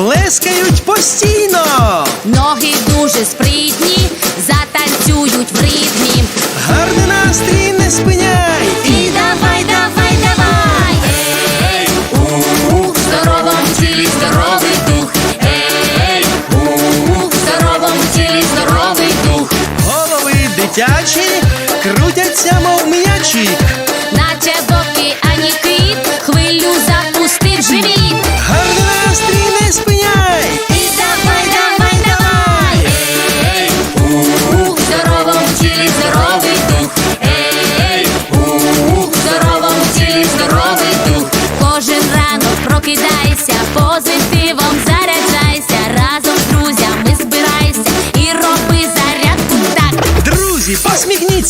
Плескають постійно. Ноги дуже спритні, затанцюють в ритмі. Гарний настрій не спиняй. І давай, давай, давай. Ей, ух, в здоровому тілі здоровий дух. Ей, ух, в здоровому тілі здоровий дух. Голови дитячі крутяться, мов м'ячі.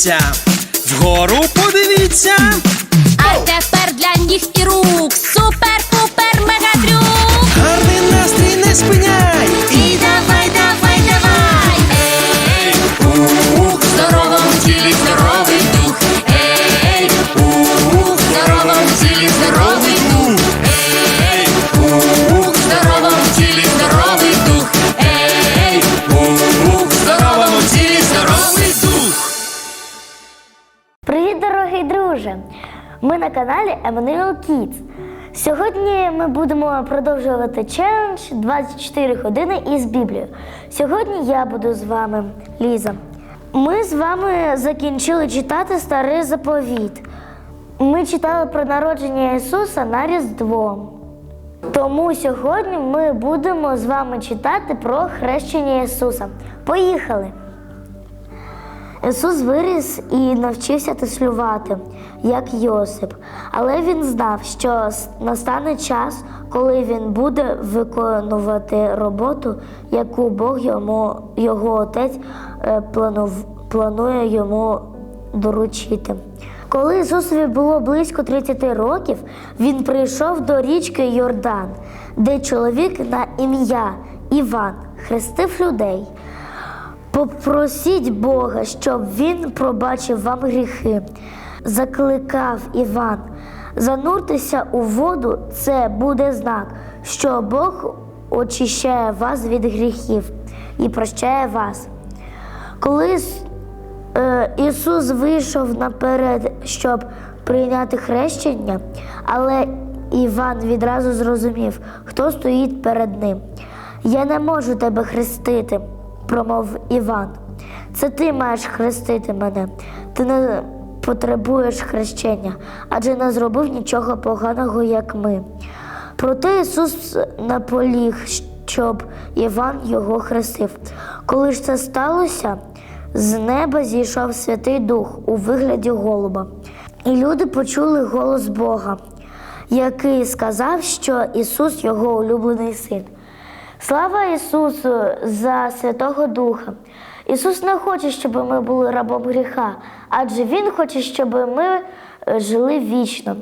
Посміхніться. Вгору подивіться. А тепер для ніг і рук друже! Ми на каналі Emmanuel Kids. Сьогодні ми будемо продовжувати челендж 24 години із Біблією. Сьогодні я буду з вами, Ліза. Ми з вами закінчили читати старий заповіт. Ми читали про народження Ісуса на Різдво. Тому сьогодні ми будемо з вами читати про хрещення Ісуса. Поїхали! Ісус виріс і навчився теслювати, як Йосип. Але він знав, що настане час, коли він буде виконувати роботу, яку Бог йому, його отець е, планує йому доручити. Коли Ісусові було близько 30 років, він прийшов до річки Йордан, де чоловік на ім'я Іван хрестив людей. Попросіть Бога, щоб він пробачив вам гріхи. Закликав Іван. Зануртеся у воду це буде знак, що Бог очищає вас від гріхів і прощає вас. Коли е, Ісус вийшов наперед, щоб прийняти хрещення, але Іван відразу зрозумів, хто стоїть перед ним. Я не можу тебе хрестити, промовив Іван. Це ти маєш хрестити мене. Ти не потребуєш хрещення, адже не зробив нічого поганого, як ми. Проте Ісус наполіг, щоб Іван його хрестив. Коли ж це сталося, з неба зійшов Святий Дух у вигляді голуба. І люди почули голос Бога, який сказав, що Ісус його улюблений син. Слава Ісусу за Святого Духа! Ісус не хоче, щоб ми були рабом гріха, адже Він хоче, щоб ми жили вічно.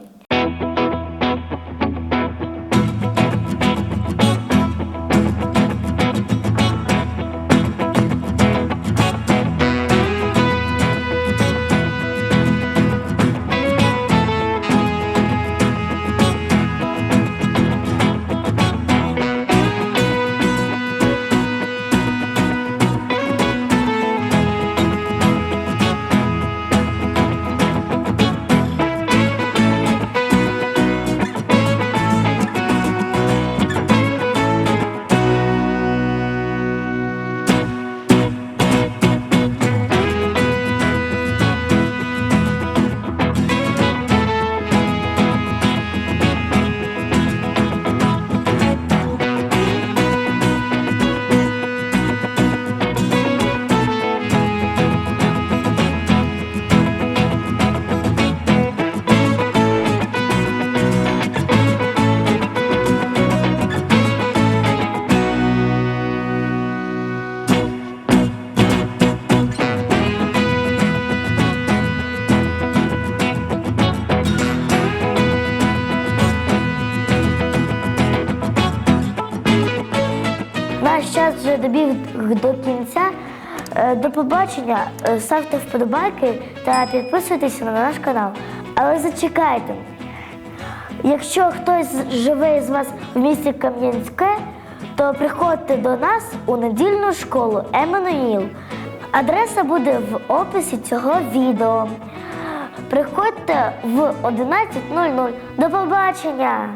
Вже добіг до кінця. Е, До побачення, Е, ставте вподобайки та підписуйтесь на наш канал. Але зачекайте. Якщо хтось живе із вас в місті Кам'янське, то приходьте до нас у недільну школу Еммануїл. Адреса буде в описі цього відео. Приходьте в 11.00. До побачення!